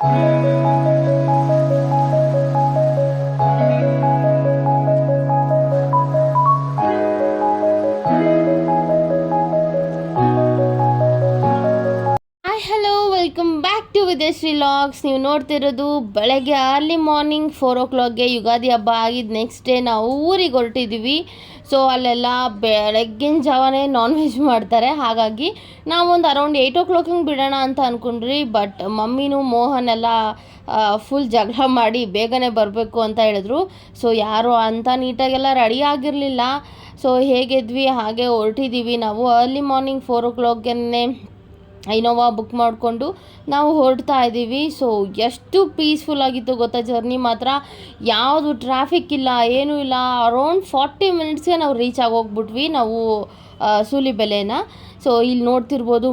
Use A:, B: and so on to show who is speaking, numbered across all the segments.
A: Hi ವಿದೇಶ್ರೀ logs ನೀವು ನೋಡ್ತಿರೋದು ಬೆಳಗ್ಗೆ ಅರ್ಲಿ ಮಾರ್ನಿಂಗ್ ಫೋರ್ ಓ ಕ್ಲಾಕ್ಗೆ ಯುಗಾದಿ ಹಬ್ಬ ಆಗಿದ್ದು ನೆಕ್ಸ್ಟ್ ಡೇ ನಾವು ಊರಿಗೆ ಹೊರಟಿದ್ದೀವಿ ಸೊ ಅಲ್ಲೆಲ್ಲ ಬೆಳಗ್ಗಿನ ಜಾವನೇ ನಾನ್ ವೆಜ್ ಮಾಡ್ತಾರೆ. ಹಾಗಾಗಿ ನಾವೊಂದು ಅರೌಂಡ್ ಏಯ್ಟ್ ಓ ಕ್ಲಾಕ್ ಹಿಂಗೆ ಬಿಡೋಣ ಅಂತ ಅಂದ್ಕೊಂಡ್ರಿ ಬಟ್ ಮಮ್ಮಿನೂ ಮೋಹನ್ ಎಲ್ಲ ಫುಲ್ ಜಗಳ ಮಾಡಿ ಬೇಗನೆ ಬರಬೇಕು ಅಂತ ಹೇಳಿದ್ರು. ಸೊ ಯಾರು ಅಂತ ನೀಟಾಗೆಲ್ಲ ರೆಡಿ ಆಗಿರಲಿಲ್ಲ. ಸೊ ಹೇಗಿದ್ವಿ, ಹಾಗೆ ಹೊರಟಿದ್ದೀವಿ ನಾವು ಅರ್ಲಿ ಮಾರ್ನಿಂಗ್ ಫೋರ್ ಓ ಕ್ಲಾಕ್ಗೆ ಇನೋವಾ ಬುಕ್ ಮಾಡಿಕೊಂಡು ನಾವು ಹೊರಡ್ತಾ ಇದ್ದೀವಿ. ಸೊ ಎಷ್ಟು ಪೀಸ್ಫುಲ್ ಆಗಿತ್ತು ಗೊತ್ತಾ ಜರ್ನಿ ಮಾತ್ರ. ಯಾವುದು ಟ್ರಾಫಿಕ್ ಇಲ್ಲ, ಏನೂ ಇಲ್ಲ. ಅರೌಂಡ್ ಫಾರ್ಟಿ ಮಿನಿಟ್ಸ್ಗೆ ನಾವು ರೀಚ್ ಆಗೋಗ್ಬಿಟ್ವಿ ನಾವು ಸೂಲಿ ಸೂಲಿಬೆಲೆನ ಸೊ ಇಲ್ಲಿ ನೋಡ್ತಿರ್ಬೋದು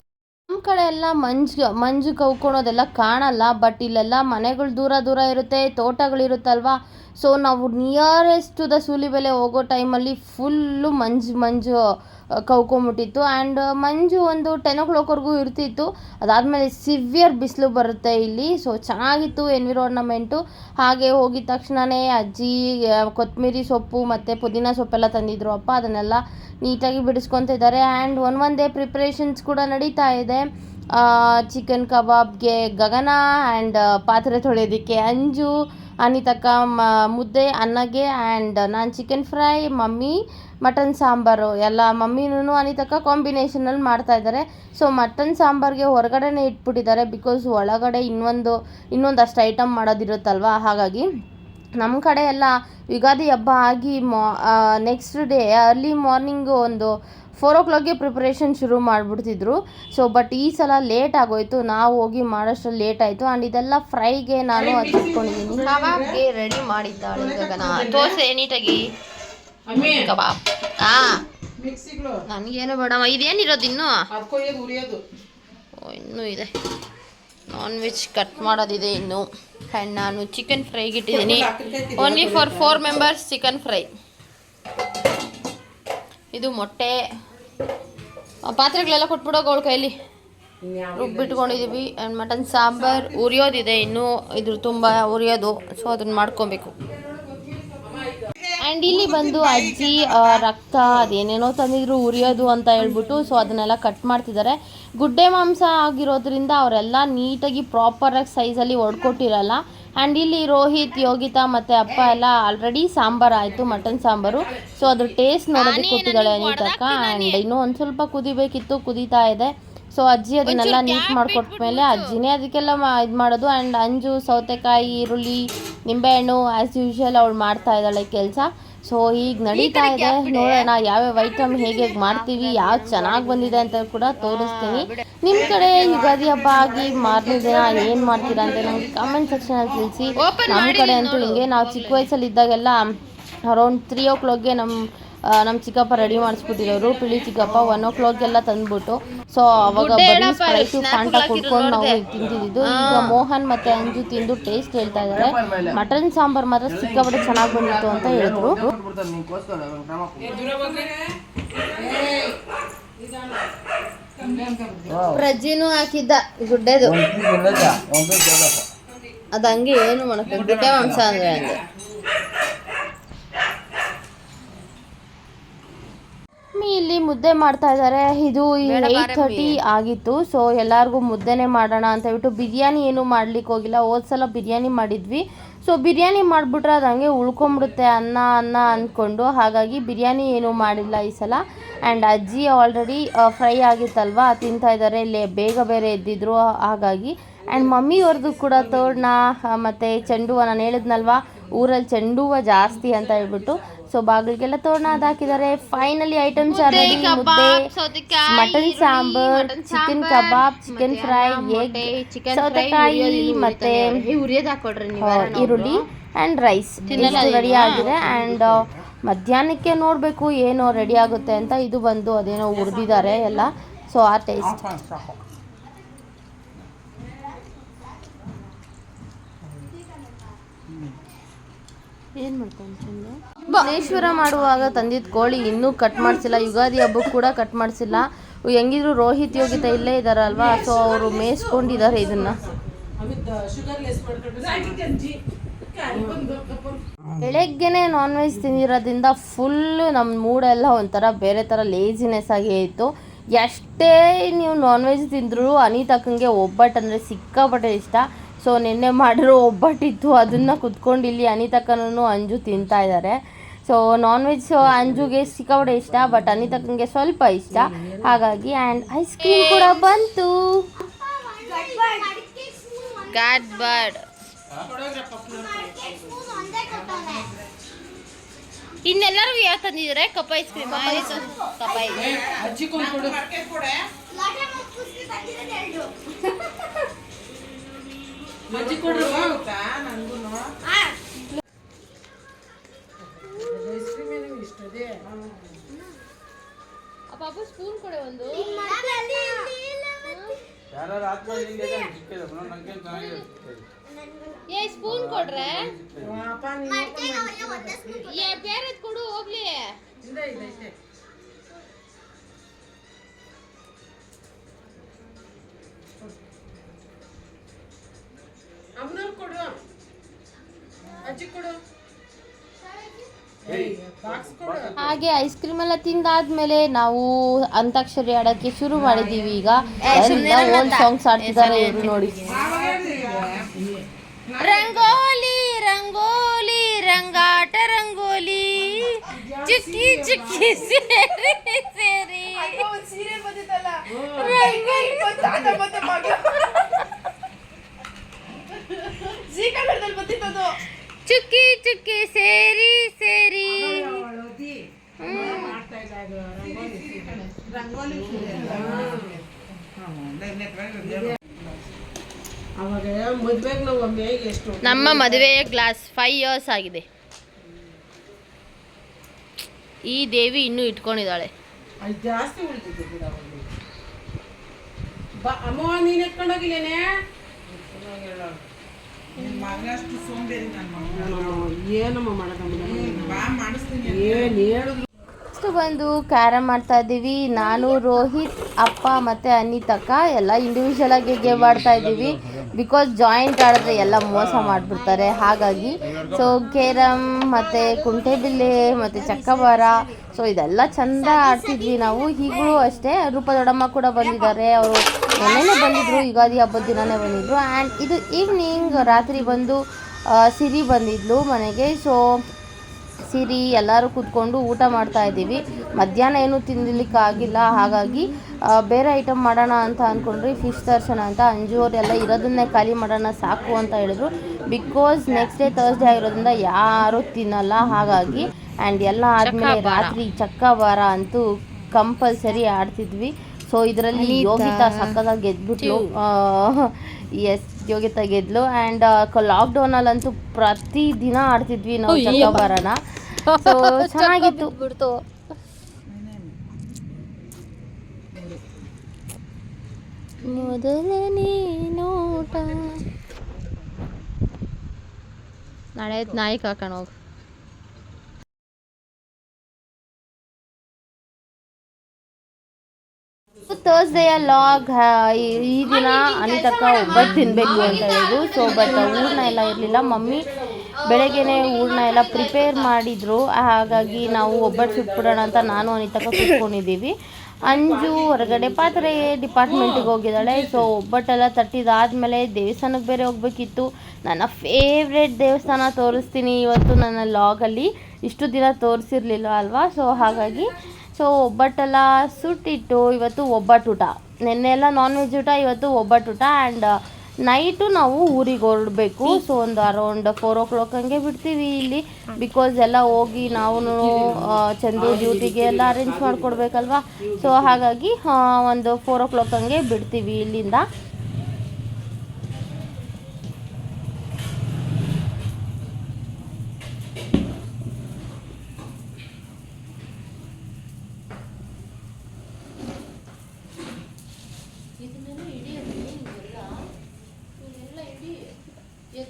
A: ನಮ್ಮ ಕಡೆ ಎಲ್ಲ ಮಂಜು ಮಂಜು ಕವ್ಕೊಳೋದೆಲ್ಲ ಕಾಣಲ್ಲ ಬಟ್ ಇಲ್ಲೆಲ್ಲ ಮನೆಗಳು ದೂರ ದೂರ ಇರುತ್ತೆ ತೋಟಗಳಿರುತ್ತಲ್ವಾ ಸೊ ನಾವು ನಿಯರೆಸ್ಟ್ ದ ಸೂಲಿಬೆಲೆ ಹೋಗೋ ಟೈಮಲ್ಲಿ ಫುಲ್ಲು ಮಂಜು ಮಂಜು ಕವ್ಕೊಂಬಿಟ್ಟಿತ್ತು ಆ್ಯಂಡ್ ಮಂಜು ಒಂದು ಟೆನ್ ಓ ಕ್ಲಾಕ್ವರೆಗೂ ಇರ್ತಿತ್ತು. ಅದಾದಮೇಲೆ ಸಿವಿಯರ್ ಬಿಸಿಲು ಬರುತ್ತೆ ಇಲ್ಲಿ. ಸೊ ಚೆನ್ನಾಗಿತ್ತು ಎನ್ವಿರಾನ್ಮೆಂಟು ಹಾಗೆ ಹೋಗಿದ ತಕ್ಷಣವೇ ಅಜ್ಜಿ ಕೊತ್ತಂಬರಿ ಸೊಪ್ಪು ಮತ್ತು ಪುದೀನ ಸೊಪ್ಪೆಲ್ಲ ತಂದಿದ್ರು. ಅಪ್ಪ, ಅದನ್ನೆಲ್ಲ ನೀಟಾಗಿ ಬಿಡಿಸ್ಕೊತಿದ್ದಾರೆ and one one day preparations ಕೂಡ ನಡೀತಾ ಇದೆ. ಚಿಕನ್ ಕಬಾಬ್ಗೆ ಗಗನ ಆ್ಯಂಡ್ ಪಾತ್ರೆ ತೊಳೆಯೋದಕ್ಕೆ. ಅಂಜು ಅನಿತಕ್ಕ, ಮ, ಮುದ್ದೆ, ಅನ್ನಗೆ ಆ್ಯಂಡ್ ನಾನು chicken fry mummy mutton sambar. ಎಲ್ಲ ಮಮ್ಮಿನೂ ಅನಿತಕ್ಕ ಕಾಂಬಿನೇಷನಲ್ಲಿ ಮಾಡ್ತಾ ಇದ್ದಾರೆ ಸೊ ಮಟನ್ ಸಾಂಬಾರಿಗೆ ಹೊರಗಡೆನೇ ಇಟ್ಬಿಟ್ಟಿದ್ದಾರೆ ಬಿಕಾಸ್ ಒಳಗಡೆ ಇನ್ನೊಂದು, ಇನ್ನೊಂದಷ್ಟು ಐಟಮ್ ಮಾಡೋದಿರುತ್ತಲ್ವ? ಹಾಗಾಗಿ ನಮ್ಮ ಕಡೆ ಎಲ್ಲ ಯುಗಾದಿ ಹಬ್ಬ ಆಗಿ ಮಾ ನೆಕ್ಸ್ಟ್ ಡೇ ಅರ್ಲಿ ಮಾರ್ನಿಂಗು ಒಂದು ಫೋರ್ ಓ ಕ್ಲಾಕ್ಗೆ ಪ್ರಿಪ್ರೇಷನ್ ಶುರು ಮಾಡಿಬಿಡ್ತಿದ್ರು. ಸೊ ಬಟ್ ಈ ಸಲ ಲೇಟ್ ಆಗೋಯ್ತು. ನಾವು ಹೋಗಿ ಮಾಡೋಷ್ಟು ಲೇಟ್ ಆಯಿತು. ಆ್ಯಂಡ್ ಇದೆಲ್ಲ ಫ್ರೈಗೆ ನಾನು ಹಚ್ಚಿಟ್ಕೊಂಡಿದ್ದೀನಿ ಕಬಾಬ್ಗೆ ರೆಡಿ ಮಾಡಿದ್ದಾಳೆ ಗಗನ. ದೋಸೆ ನೀಟಾಗಿ ಕಬಾಬ್. ಹಾಂ. ನನಗೇನು ಬೇಡಮ್ಮ ಇದೇನಿರೋದು ಇನ್ನೂ? ಇನ್ನೂ ಇದೆ. ನಾನ್ ವೆಜ್ ಕಟ್ ಮಾಡೋದಿದೆ ಇನ್ನು. ಆ್ಯಂಡ್ ನಾನು ಚಿಕನ್ ಫ್ರೈಗೆ ಇಟ್ಟಿದ್ದೀನಿ. Only for four members chicken fry ಇದು ಮೊಟ್ಟೆ. ಪಾತ್ರೆಗಳೆಲ್ಲ ಕೊಟ್ಬಿಡೋಕೆ ಅವಳ ಕೈಲಿ. ರುಬ್ಬಿಟ್ಕೊಂಡಿದೀವಿ ಆ್ಯಂಡ್ ಮಟನ್ ಸಾಂಬಾರ್ ಉರಿಯೋದಿದೆ. ಇನ್ನೂ ಇದ್ರ ತುಂಬ ಉರಿಯೋದು. ಸೊ ಅದನ್ನ ಮಾಡ್ಕೊಬೇಕು. ಆ್ಯಂಡ್ ಇಲ್ಲಿ ಬಂದು ಅಜ್ಜಿ ರಕ್ತ ಅದೇನೇನೋ ತಂದಿದ್ರು ಉರಿಯೋದು ಅಂತ ಹೇಳ್ಬಿಟ್ಟು ಸೊ ಅದನ್ನೆಲ್ಲ ಕಟ್ ಮಾಡ್ತಿದ್ದಾರೆ. ಗುಡ್ಡೆ ಮಾಂಸ ಆಗಿರೋದ್ರಿಂದ ಅವರೆಲ್ಲ ನೀಟಾಗಿ ಪ್ರಾಪರಾಗಿ ಸೈಜಲ್ಲಿ ಹೊಡ್ಕೊಟ್ಟಿರಲ್ಲ ಆ್ಯಂಡ್ ಇಲ್ಲಿ ರೋಹಿತ್ ಯೋಗಿತಾ ಮತ್ತು ಅಪ್ಪ ಎಲ್ಲ ಆಲ್ರೆಡಿ ಸಾಂಬಾರು ಆಯಿತು ಮಟನ್ ಸಾಂಬಾರು. ಸೊ ಅದ್ರ ಟೇಸ್ಟ್ ನೋಡೋದಕ್ಕೆ ಕೊಟ್ಟಿದ್ದಾಳೆ ಅನಿತಕ್ಕ. ಆ್ಯಂಡ್ ಇನ್ನೂ ಒಂದು ಸ್ವಲ್ಪ ಕುದಿಬೇಕಿತ್ತು ಕುದೀತಾ ಇದೆ. ಸೊ ಅಜ್ಜಿ ಅದನ್ನೆಲ್ಲ ನೀಟ್ ಮಾಡಿಕೊಟ್ಮೇಲೆ ಅಜ್ಜಿನೇ ಅದಕ್ಕೆಲ್ಲ ಇದು ಮಾಡೋದು. ಆ್ಯಂಡ್ ಅಂಜು ಸೌತೆಕಾಯಿ ಈರುಳ್ಳಿ ನಿಂಬೆಹಣ್ಣು ಆ್ಯಸ್ ಯೂಶ್ವಲ್ ಅವಳು ಮಾಡ್ತಾ ಇದ್ದಾಳೆ ಕೆಲಸ. ಸೊ ಈಗ ನಡೀತಾ ಇದೆ. ನೋಡೋಣ ಯಾವ್ಯಾವ ಐಟಮ್ ಹೇಗೆ ಮಾಡ್ತೀವಿ ಯಾವ್ದು ಚೆನ್ನಾಗ್ ಬಂದಿದೆ ಅಂತ ಕೂಡ ತೋರಿಸ್ತೀನಿ. ನಿಮ್ಮ ಕಡೆ ಯುಗಾದಿ ಹಬ್ಬ ಆಗಿ ಮಾರನೇ ದಿನ ಏನು ಮಾಡ್ತೀರಾ ಅಂತ ನಮಗೆ ಕಾಮೆಂಟ್ ಸೆಕ್ಷನಲ್ಲಿ ತಿಳಿಸಿ. ನಮ್ ಕಡೆ ಅಂತೂ ಹಿಂಗೆ ನಾವು ಚಿಕ್ಕ ವಯಸ್ಸಲ್ಲಿ ಇದ್ದಾಗೆಲ್ಲ ಅರೌಂಡ್ ತ್ರೀ ಓ ಕ್ಲಾಕ್ಗೆ ನಮ್ಮ ನಮ್ಮ ಚಿಕ್ಕಪ್ಪ ರೆಡಿ ಮಾಡಿಸ್ಬಿಟ್ಟಿರೋರು ಪಿಳಿ ಚಿಕ್ಕಪ್ಪ ಒನ್ ಓ ಕ್ಲಾಕ್ಗೆಲ್ಲ ತಂದ್ಬಿಟ್ಟು. ಸೊ ಅವಾಗ ಬರೀ ಸ್ಪ್ರೈಟು ಫಾಂಟ ಕುಡ್ಕೊಂಡು ನಾವು ತಿಂತಿದ್ದು ಈಗ ಮೋಹನ್ ಮತ್ತೆ ಅಂಜು ತಿಂದು ಟೇಸ್ಟ್ ಹೇಳ್ತಾ ಇದ್ದಾರೆ ಮಟನ್ ಸಾಂಬಾರ್ ಮಾತ್ರ ಸಿಕ್ಕಾಪಟ್ಟೆ ಚೆನ್ನಾಗಿ ಬಂದಿತ್ತು ಅಂತ ಹೇಳಿದ್ರು. ಪ್ರಜ್ಜಿನೂ ಹಾಕಿದ್ದ ಗುಡ್ಡೆದು. ಅದಂಗೆ ಏನು ಮಾಡಕ್ಕೆ ಗುಡ್ಡೆ ಮಾಂಸ ಅಂದ್ರೆ. ಮಮ್ಮಿ ಇಲ್ಲಿ ಮುದ್ದೆ ಮಾಡ್ತಾ ಇದ್ದಾರೆ ಇದು ಏಯ್ಟ್ ಥರ್ಟಿ ಆಗಿತ್ತು. ಸೊ ಎಲ್ಲರಿಗೂ ಮುದ್ದೆನೇ ಮಾಡೋಣ ಅಂತ ಹೇಳ್ಬಿಟ್ಟು ಬಿರಿಯಾನಿ ಏನು ಮಾಡ್ಲಿಕ್ಕೆ ಹೋಗಿಲ್ಲ. ಹೋದ ಸಲ ಬಿರಿಯಾನಿ ಮಾಡಿದ್ವಿ. ಸೊ ಬಿರಿಯಾನಿ ಮಾಡಿಬಿಟ್ರೆ ಅದು ಹಂಗೆ ಉಳ್ಕೊಂಬಿಡುತ್ತೆ ಅನ್ನ ಅನ್ನ ಅಂದ್ಕೊಂಡು ಹಾಗಾಗಿ ಬಿರಿಯಾನಿ ಏನು ಮಾಡಿಲ್ಲ ಈ ಸಲ. ಆ್ಯಂಡ್ ಅಜ್ಜಿ ಆಲ್ರೆಡಿ ಫ್ರೈ ಆಗಿತ್ತಲ್ವಾ? ತಿಂತಾ ಇದ್ದಾರೆ ಇಲ್ಲಿ ಬೇಗ ಬೇರೆ ಎದ್ದಿದ್ರು. ಹಾಗಾಗಿ ಆ್ಯಂಡ್ ಮಮ್ಮಿಯವ್ರದ್ದು ಕೂಡ ತೋರಣ ಮತ್ತು ಚೆಂಡು ಹೂವ ನಾನು ಹೇಳಿದ್ನಲ್ವ ಊರಲ್ಲಿ ಚೆಂಡು ಹೂವ ಜಾಸ್ತಿ ಅಂತ ಹೇಳ್ಬಿಟ್ಟು. ಸೊ ಬಾಗಿಲಿಗೆಲ್ಲ ತೋರಣ ಅದು ಹಾಕಿದ್ದಾರೆ. ಫೈನಲಿ ಐಟಮ್ಸ್ ಮುದ್ದೆ mutton sambar chicken kebab chicken fry egg ಸೌತೆಕಾಯಿ ಮತ್ತೆ ಈರುಳ್ಳಿ ಆ್ಯಂಡ್ ರೈಸ್ ರೆಡಿ ಆಗಿದೆ ಆ್ಯಂಡ್ ಮಧ್ಯಾಹ್ನಕ್ಕೆ ನೋಡಬೇಕು ಏನು ರೆಡಿ ಆಗುತ್ತೆ ಅಂತ ಇದು ಬಂದು ಅದೇನೋ ಹುರಿದಿದ್ದಾರೆ ಎಲ್ಲ. ಸೊ ಆ ಟೇಸ್ಟ್ ಏನು ಮಾಡ್ತಾನೆ ಚಂದು? ಗಣೇಶ್ವರ ಮಾಡುವಾಗ ತಂದಿದ್ದ ಕೋಳಿ ಇನ್ನೂ ಕಟ್ ಮಾಡಿಸಿಲ್ಲ. ಯುಗಾದಿ ಹಬ್ಬಕ್ಕೆ ಕೂಡ ಕಟ್ ಮಾಡಿಸಿಲ್ಲ. ಹೆಂಗಿದ್ರು ರೋಹಿತ್ ಯೋಗಿತ ಇಲ್ಲೇ ಇದ್ದಾರಲ್ವಾ ಸೊ ಅವರು ಮೇಯಿಸ್ಕೊಂಡಿದ್ದಾರೆ ಇದನ್ನ. ಬೆಳಗ್ಗೆನೆ ನಾನ್ ವೆಜ್ ತಿಂದಿರೋದ್ರಿಂದ ಫುಲ್ಲು ನಮ್ಮ ಮೂಡೆಲ್ಲ ಒಂಥರ ಬೇರೆ ಥರ ಲೇಜಿನೆಸ್ ಆಗಿ ಇತ್ತು. ಎಷ್ಟೇ ನೀವು ನಾನ್ ವೆಜ್ ತಿಂದರೂ ಅನಿತಕ್ಕಂಗೆ ಒಬ್ಬಟ್ಟು ಅಂದರೆ ಸಿಕ್ಕಾಪಟ್ಟೆ ಇಷ್ಟ. ಸೊ ನಿನ್ನೆ ಮಾಡಿರೋ ಒಬ್ಬಟ್ಟಿತ್ತು ಅದನ್ನು ಕುತ್ಕೊಂಡು ಇಲ್ಲಿ ಅನಿತಕ್ಕನೂ ಅಂಜು ತಿಂತಾ ಇದ್ದಾರೆ ಸೊ ನಾನ್ ವೆಜ್ ಅಂಜುಗೆ ಸಿಕ್ಕಾಪಟ್ಟೆ ಇಷ್ಟ ಬಟ್ ಅನಿತಕ್ಕಂಗೆ ಸ್ವಲ್ಪ ಇಷ್ಟ. ಹಾಗಾಗಿ ಆ್ಯಂಡ್ ಐಸ್ ಕ್ರೀಮ್ ಕೂಡ ಬಂತು. ಗಾಡ್ ಬರ್ಡ್ ಇನ್ನೆಲ್ಲರೂ ಯಾವ ತಂದಿದ್ದಾರೆ? Cup ice cream cup ice
B: ಅಜ್ಜಿ ಕೊಂಡು ಕೊಡು ಅಜ್ಜಿ ಕೊಡ್ರಿ ನಂಗೂ ಐಸ್
A: ಪಾಪು ಸ್ಪೂನ್ ಕೊಡೆ ಒಂದು. ಏ ಸ್ಪೂನ್ ಕೊಡ್ರೆ?
B: ಅಪ್ಪ ನೀನು
A: ಏ ಬೇರೆ ಕೊಡು ಹೋಗ್ಲಿ.
B: ಇದೆ ಇದೆ ಇದೆ. ಅಮ್ಮನವ್ರು ಕೊಡು. ಅಜ್ಜಿ ಕೊಡು.
A: ಹಾಗೆ ಐಸ್ ಕ್ರೀಮ್ ಎಲ್ಲ ತಿಂದಾದ್ಮೇಲೆ ನಾವು ಅಂತಾಕ್ಷರಿ ಆಡಕ್ಕೆ ಶುರು ಮಾಡಿದೀವಿ ಈಗ. ಓಲ್ಡ್ ಸಾಂಗ್ಸ್ ಆಡ್ತಿದ್ದಾರೆ ಇವ್ರು ನೋಡಿ. ರಂಗೋಲಿ ರಂಗೋಲಿ ರಂಗಾಟ ರಂಗೋಲಿ ಚುಕ್ಕಿ ಚುಕ್ಕಿ ಸೇರಿ ಸೇರಿ. ಚುಕ್ಕಿ ಚುಕ್ಕಿ ಸೇರಿ ಸೇರಿ. ನಮ್ಮ ಮದುವೆಯ ಗ್ಲಾಸ್ ಫೈವ್ ಇಯರ್ಸ್ ಆಗಿದೆ. ಈ ದೇವಿ ಇನ್ನೂ ಇಟ್ಕೊಂಡಿದ್ದಾಳೆ.
B: ಜಾಸ್ತಿ ಅಮ್ಮ, ನೀನ್ ಎತ್ಕೊಂಡೋಗಿಲ್ಲೇನೆ? ಏನಮ್ಮ ಮಾಡೋದಮ್ಮ? ಏನ್ ಹೇಳಿದ್ರು?
A: ನೆಕ್ಸ್ಟ್ ಬಂದು ಕ್ಯಾರಮ್ ಮಾಡ್ತಾ ಇದ್ದೀವಿ. ನಾನು ರೋಹಿತ್ ಅಪ್ಪ ಮತ್ತು ಅನಿತಕ್ಕ ಎಲ್ಲ ಇಂಡಿವಿಜುವಲ್ ಆಗಿ ಗೇಮ್ ಆಡ್ತಾ ಇದ್ದೀವಿ. ಬಿಕಾಸ್ ಜಾಯಿಂಟ್ ಆಡಿದ್ರೆ ಎಲ್ಲ ಮೋಸ ಮಾಡಿಬಿಡ್ತಾರೆ. ಹಾಗಾಗಿ ಸೊ ಕೇರಮ್ ಮತ್ತು ಕುಂಟೆಬಿಲ್ಲೆ ಮತ್ತು ಚಕ್ಕಬಾರ ಸೊ ಇದೆಲ್ಲ ಚಂದ ಆಡ್ತಿದ್ವಿ ನಾವು. ಈಗಲೂ ಅಷ್ಟೇ ರೂಪ ದೊಡ್ಡಮ್ಮ ಕೂಡ ಬಂದಿದ್ದಾರೆ. ಅವರು ಮೊನ್ನೆನೇ ಬಂದಿದ್ರು ಯುಗಾದಿ ಹಬ್ಬದ ದಿನನೇ ಬಂದಿದ್ರು. ಆ್ಯಂಡ್ ಇದು ಈವ್ನಿಂಗ್ ರಾತ್ರಿ ಬಂದು ಸಿರಿ ಬಂದಿದ್ಲು ಮನೆಗೆ. ಸೊ ಸಿರಿ ಎಲ್ಲರೂ ಕೂತ್ಕೊಂಡು ಊಟ ಮಾಡ್ತಾ ಇದ್ದೀವಿ. ಮಧ್ಯಾಹ್ನ ಏನು ತಿನ್ನಲಿಕ್ಕೆ ಆಗಿಲ್ಲ. ಹಾಗಾಗಿ ಬೇರೆ ಐಟಮ್ ಮಾಡೋಣ ಅಂತ ಅಂದ್ಕೊಂಡ್ರಿ ಫಿಶ್ ದರ್ಶನ ಅಂತ. ಅಂಜು ಅವರೆಲ್ಲ ಇರೋದನ್ನೇ ಖಾಲಿ ಮಾಡೋಣ ಸಾಕು ಅಂತ ಹೇಳಿದ್ರು. ಬಿಕಾಸ್ ನೆಕ್ಸ್ಟ್ ಡೇ ತರ್ಸ್ಡೇ ಆಗಿರೋದ್ರಿಂದ ಯಾರೂ ತಿನ್ನಲ್ಲ. ಹಾಗಾಗಿ ಆ್ಯಂಡ್ ಎಲ್ಲ ಆದಮೇಲೆ ರಾತ್ರಿ ಚಕ್ಕಬಾರ ಅಂತೂ ಕಂಪಲ್ಸರಿ ಆಡ್ತಿದ್ವಿ. ಸೊ ಇದರಲ್ಲಿ ಯೋಗಿತಾ ಸಕ್ಕದಾಗಿ ಗೆದ್ಬಿಟ್ಲು. ಎಸ್ ಯೋಗಿತಾ ಗೆದ್ಲು. ಆ್ಯಂಡ್ ಲಾಕ್ಡೌನಲ್ಲಂತೂ ಪ್ರತಿ ದಿನ ಆಡ್ತಿದ್ವಿ ನಾವು ಬರೋಣ ಸೊ ಚೆನ್ನಾಗಿತ್ತು. ಬಿಡ್ತು ಮೊದಲನೇ ನೋಟ. ನಾಳೆ ನಾಯಿ ಕಾಕಣ ಹೋಗು. ಥರ್ಸ್ಡೇಯ ಲಾಗ್ ಈ ದಿನ ಅನಿತಕ್ಕ ಒಬ್ಬಟ್ಟು ತಿನ್ನಬೇಕು ಅಂತ ಹೇಳಿದ್ರು. ಸೊ ಬಟ್ ಊರ್ನ ಎಲ್ಲ ಇರಲಿಲ್ಲ. ಮಮ್ಮಿ ಬೆಳಗ್ಗೆನೆ ಹೂರ್ಣ ಎಲ್ಲ ಪ್ರಿಪೇರ್ ಮಾಡಿದ್ರು. ಹಾಗಾಗಿ ನಾವು ಒಬ್ಬಟ್ಟು ಸುಟ್ಬಿಡೋಣ ಅಂತ ನಾನು ಅನಿತಕ್ಕ ಕೂತ್ಕೊಂಡಿದ್ದೀವಿ. ಅಂಜು ಹೊರಗಡೆ ಪಾತ್ರೆ ಡಿಪಾರ್ಟ್ಮೆಂಟಿಗೆ ಹೋಗಿದ್ದಾಳೆ. ಸೊ ಒಬ್ಬಟ್ಟೆಲ್ಲ ತಟ್ಟಿದಾದ್ಮೇಲೆ ದೇವಸ್ಥಾನಕ್ಕೆ ಬೇರೆ ಹೋಗ್ಬೇಕಿತ್ತು. ನನ್ನ ಫೇವ್ರೆಟ್ ದೇವಸ್ಥಾನ ತೋರಿಸ್ತೀನಿ ಇವತ್ತು ನನ್ನ ಲಾಗಲ್ಲಿ ಇಷ್ಟು ದಿನ ತೋರಿಸಿರ್ಲಿಲ್ಲ ಅಲ್ವಾ? ಸೊ ಹಾಗಾಗಿ ಸೊ ಒಬ್ಬಟ್ಟೆಲ್ಲ ಸುಟ್ಟಿಟ್ಟು ಇವತ್ತು ಒಬ್ಬಟ್ಟೂಟ. ನಿನ್ನೆ ಎಲ್ಲ ನಾನ್ ವೆಜ್ ಊಟ, ಇವತ್ತು ಒಬ್ಬಟ್ಟೂಟ ಆ್ಯಂಡ್ ನೈಟು ನಾವು ಊರಿಗೆ ಹೊರಡಬೇಕು. ಸೊ ಒಂದು ಅರೌಂಡ್ ಫೋರ್ ಓ ಕ್ಲಾಕ್ ಹಂಗೆ ಬಿಡ್ತೀವಿ ಇಲ್ಲಿ. ಬಿಕಾಸ್ ಎಲ್ಲ ಹೋಗಿ ನಾವು ಚಂದು ಡ್ಯೂಟಿಗೆ ಎಲ್ಲ ಅರೇಂಜ್ ಮಾಡಿಕೊಡ್ಬೇಕಲ್ವಾ? ಸೊ ಹಾಗಾಗಿ ಒಂದು ಫೋರ್ ಓ ಕ್ಲಾಕ್ ಹಂಗೆ ಬಿಡ್ತೀವಿ ಇಲ್ಲಿಂದ.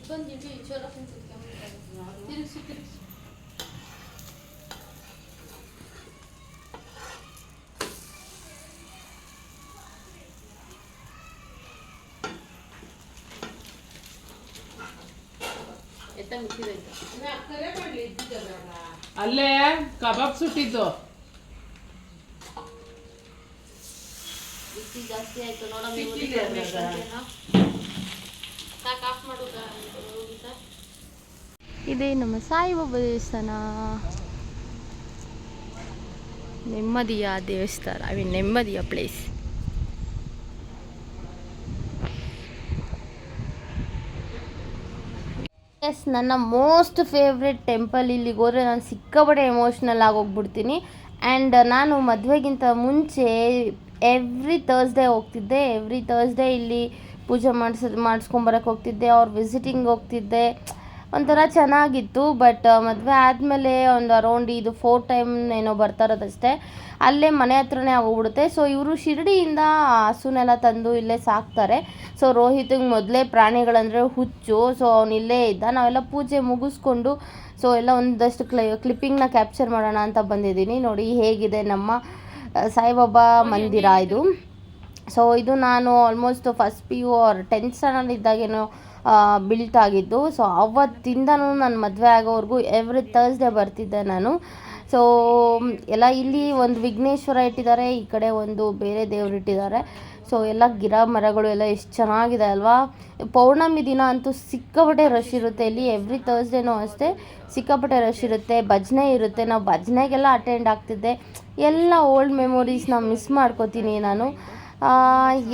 A: Bence bir
B: şöyle hafif tutkan. Derin sütür.
C: ಅಲ್ಲೇ ಕಬಾಬ್ ಸುಟ್ಟಿದ್ದು
A: ಜಾಸ್ತಿ ಆಯ್ತು ನೋಡೋಣ ಇದೇ ನಮ್ಮ ಸಾಯಿಬಾಬಾ ದೇವಸ್ಥಾನ. ನೆಮ್ಮದಿಯ ದೇವಸ್ಥಾನ ಐ ಮೀನ್ ನೆಮ್ಮದಿಯ ಪ್ಲೇಸ್ ಎಸ್ ನನ್ನ ಮೋಸ್ಟ್ ಫೇವ್ರೆಟ್ ಟೆಂಪಲ್ ಇಲ್ಲಿಗೆ ಹೋದರೆ ನಾನು ಸಿಕ್ಕಾಪಟ್ಟೆ ಎಮೋಷ್ನಲ್ ಆಗೋಗ್ಬಿಡ್ತೀನಿ ಆ್ಯಂಡ್ ನಾನು ಮದುವೆಗಿಂತ ಮುಂಚೆ ಎವ್ರಿ ತರ್ಸ್ಡೇ ಹೋಗ್ತಿದ್ದೆ. ಎವ್ರಿ ತರ್ಸ್ಡೇ ಇಲ್ಲಿ ಪೂಜೆ ಮಾಡಿಸ್ ಮಾಡಿಸ್ಕೊಂಬರಕ್ಕೆ ಹೋಗ್ತಿದ್ದೆ. ಅವ್ರ ವಿಸಿಟಿಂಗ್ ಹೋಗ್ತಿದ್ದೆ. ಒಂಥರ ಚೆನ್ನಾಗಿತ್ತು ಬಟ್ ಮದುವೆ ಆದಮೇಲೆ ಒಂದು ಅರೌಂಡ್ ಇದು ಫೋರ್ ಟೈಮ್ ಏನೋ ಬರ್ತಾ ಇರೋದಷ್ಟೇ ಅಲ್ಲೇ ಮನೆ ಹತ್ರನೇ ಆಗೋಗ್ಬಿಡುತ್ತೆ. ಸೊ ಇವರು ಶಿರಡಿಯಿಂದ ಹಸುನೆಲ್ಲ ತಂದು ಇಲ್ಲೇ ಸಾಕ್ತಾರೆ. ಸೊ ರೋಹಿತ್ಗೆ ಮೊದಲೇ ಪ್ರಾಣಿಗಳಂದರೆ ಹುಚ್ಚು. ಸೊ ಅವನು ಇಲ್ಲೇ ಇದ್ದ. ನಾವೆಲ್ಲ ಪೂಜೆ ಮುಗಿಸ್ಕೊಂಡು ಸೊ ಎಲ್ಲ ಒಂದಷ್ಟು ಕ್ಲಿ ಕ್ಲಿಪ್ಪಿಂಗ್ನ ಕ್ಯಾಪ್ಚರ್ ಮಾಡೋಣ ಅಂತ ಬಂದಿದ್ದೀನಿ. ನೋಡಿ ಹೇಗಿದೆ ನಮ್ಮ ಸಾಯಿಬಾಬಾ ಮಂದಿರ ಇದು. ಸೊ ಇದು ನಾನು almost first P U or tenth ಇದ್ದಾಗೇನೋ built ಆಗಿದ್ದು. ಸೊ ಅವತ್ತಿಂದನೂ ನಾನು ಮದುವೆ ಆಗೋವರೆಗೂ ಎವ್ರಿ ತರ್ಸ್ಡೇ ಬರ್ತಿದ್ದೆ ನಾನು. ಸೊ ಎಲ್ಲ ಇಲ್ಲಿ ಒಂದು ವಿಘ್ನೇಶ್ವರ ಇಟ್ಟಿದ್ದಾರೆ, ಈ ಕಡೆ ಒಂದು ಬೇರೆ ದೇವರು ಇಟ್ಟಿದ್ದಾರೆ. ಸೊ ಎಲ್ಲ ಗಿಡ ಮರಗಳು ಎಲ್ಲ ಎಷ್ಟು ಚೆನ್ನಾಗಿದೆ ಅಲ್ವಾ? ಪೌರ್ಣಮಿ ದಿನ ಅಂತೂ ಸಿಕ್ಕಾಪಟ್ಟೆ ರಶ್ ಇರುತ್ತೆ. ಇಲ್ಲಿ ಎವ್ರಿ ತರ್ಸ್ಡೇನೂ ಅಷ್ಟೇ ಸಿಕ್ಕಾಪಟ್ಟೆ ರಶ್ ಇರುತ್ತೆ. ಭಜನೆ ಇರುತ್ತೆ. ನಾವು ಭಜನೆಗೆಲ್ಲ ಅಟೆಂಡ್ ಆಗ್ತಿದ್ದೆ. ಎಲ್ಲ ಓಲ್ಡ್ ಮೆಮೊರೀಸ್ನ ಮಿಸ್ ಮಾಡ್ಕೋತೀನಿ ನಾನು.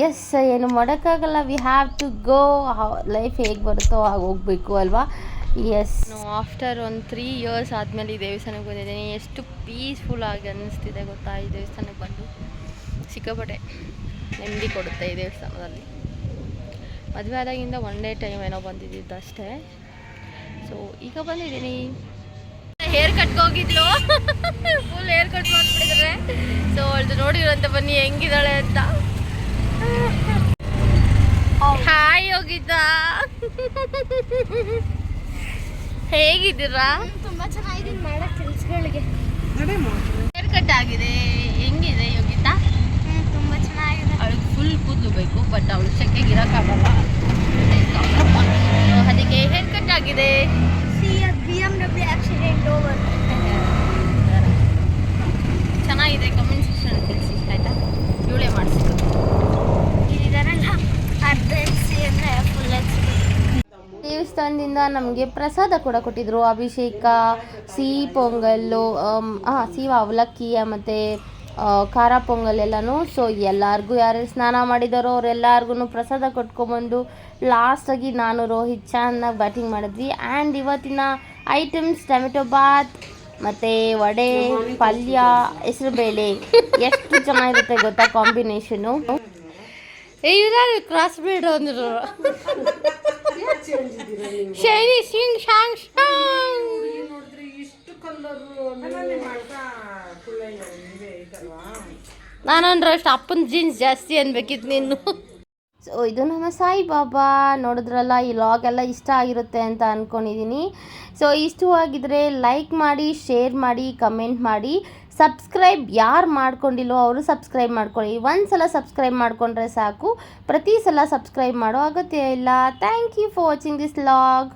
A: ಎಸ್ ಏನು ಮಾಡೋಕ್ಕಾಗಲ್ಲ. We have to go life ಹೇಗೆ ಬರುತ್ತೋ ಹಾಗೆ ಹೋಗಬೇಕು ಅಲ್ವಾ? ಎಸ್ ಆಫ್ಟರ್ ಒಂದು ತ್ರೀ ಇಯರ್ಸ್ ಆದಮೇಲೆ ಈ ದೇವಸ್ಥಾನಕ್ಕೆ ಬಂದಿದ್ದೀನಿ. ಎಷ್ಟು ಪೀಸ್ಫುಲ್ ಆಗಿ ಅನ್ನಿಸ್ತಿದೆ ಗೊತ್ತಾ ಈ ದೇವಸ್ಥಾನಕ್ಕೆ ಬಂದು? ಸಿಕ್ಕಾಪಟ್ಟೆ ನೆಮ್ಮದಿ ಕೊಡುತ್ತೆ ಈ ದೇವಸ್ಥಾನದಲ್ಲಿ. ಮದುವೆ ಆದಾಗಿಂದ ಒನ್ ಡೇ ಟೈಮ್ ಏನೋ ಬಂದಿದ್ದು ಅಷ್ಟೇ. ಸೊ ಈಗ ಬಂದಿದ್ದೀನಿ. ಹೇರ್ ಕಟ್ಗೆ ಹೋಗಿದ್ಲು. ಫುಲ್ ಹೇರ್ ಕಟ್ ಮಾಡ್ಬಿಟ್ಟಿದ್ರೆ ಸೊ ಅವಳದು ನೋಡಿರಂತ ಬನ್ನಿ, ಹೆಂಗಿದ್ದಾಳೆ ಅಂತ. ಹಾಯ್ ಯೋಗಿತ ಹೇಗಿದ್ದೀರಾ?
D: ತುಂಬಾ ಚೆನ್ನಾಗಿದ್ದೀನಿ ಮಾಡೋ ಕೆಲಸಗಳಿಗೆ
A: ಹೇರ್ ಕಟ್ ಆಗಿದೆ. ಹೆಂಗಿದೆ ಯೋಗಿತ
D: ತುಂಬಾ ಚೆನ್ನಾಗಿದೆ.
A: ಅವಳಿಗೆ ಫುಲ್ ಕೂದಲು ಬೇಕು ಬಟ್ ಅವಳು ಸೆಕೆಗೆ ಇರೋಕ್ಕಾಗಲ್ಲ So, ಅದಕ್ಕೆ ಹೇರ್ ಕಟ್ ಆಗಿದೆ
D: see B M W accident over
A: ಚೆನ್ನಾಗಿದೆ ಕಮೆಂಟ್ ಸೆಕ್ಷನ್ ತಿಳಿಸಿ ಆಯ್ತಾ ಇವಳೇ ಮಾಡಿಸಿದ್ದು
D: ಇದಾರಲ್ಲ ಅರ್ಧ ಎಕ್ಸಿ ಅಂದರೆ ಫುಲ್ ಎಕ್ಸಿ
A: ದೇವಸ್ಥಾನದಿಂದ ನಮಗೆ ಪ್ರಸಾದ ಕೂಡ ಕೊಟ್ಟಿದ್ರು. ಅಭಿಷೇಕ, ಸಿಹಿ ಪೊಂಗಲ್ಲು ಹಾಂ ಸಿಹಿ ಅವಲಕ್ಕಿ ಮತ್ತು ಖಾರ ಪೊಂಗಲ್ ಎಲ್ಲನೂ. ಸೊ ಎಲ್ಲರಿಗೂ ಯಾರ್ಯಾರು ಸ್ನಾನ ಮಾಡಿದಾರೋ ಅವ್ರೆಲ್ಲರಿಗೂ ಪ್ರಸಾದ ಕೊಟ್ಕೊಬಂದು ಲಾಸ್ಟಾಗಿ ನಾನು ರೋಹಿತ್ ಚೆನ್ನಾಗಿ ಬ್ಯಾಟಿಂಗ್ ಮಾಡಿದ್ವಿ. ಆ್ಯಂಡ್ ಇವತ್ತಿನ ಐಟಮ್ಸ್ ಟೊಮೆಟೊ ಬಾತ್ ಮತ್ತು ವಡೆ, ಪಲ್ಯ, ಹೆಸರು ಬೇಳೆ. ಎಷ್ಟು ಚೆನ್ನಾಗಿರುತ್ತೆ ಗೊತ್ತಾ ಕಾಂಬಿನೇಷನು ಇವ್ರು ಕ್ರಾಸ್ ಬ್ರೀಡ್ ಅಂದ್ರು. ಶೈನಿ ಸಿಂಗ್, ಶಾಂಗ್ ಶಾಂಗ್. ನಾನಂದ್ರೆ ಅಷ್ಟು ಅಪ್ಪನ ಜೀನ್ಸ್ ಜಾಸ್ತಿ ಅನ್ಬೇಕಿತ್ತು ನೀನು ಸೊ ಇದು ನಮ್ಮ ಸಾಯಿಬಾಬಾ ನೋಡಿದ್ರಲ್ಲ, ಈ ಲಾಗ್ ಎಲ್ಲ ಇಷ್ಟ ಆಗಿರುತ್ತೆ ಅಂತ ಅಂದ್ಕೊಂಡಿದ್ದೀನಿ ಸೊ ಇಷ್ಟವಾಗಿದ್ದರೆ ಲೈಕ್ ಮಾಡಿ ಶೇರ್ ಮಾಡಿ ಕಮೆಂಟ್ ಮಾಡಿ. ಸಬ್ಸ್ಕ್ರೈಬ್ ಯಾರು ಮಾಡ್ಕೊಂಡಿಲ್ಲೋ ಅವರು ಸಬ್ಸ್ಕ್ರೈಬ್ ಮಾಡ್ಕೊಳ್ಳಿ. ಒಂದು ಸಲ ಸಬ್ಸ್ಕ್ರೈಬ್ ಮಾಡಿಕೊಂಡ್ರೆ ಸಾಕು. ಪ್ರತಿ ಸಲ ಸಬ್ಸ್ಕ್ರೈಬ್ ಮಾಡೋ ಅಗತ್ಯ ಇಲ್ಲ. Thank you for watching this vlog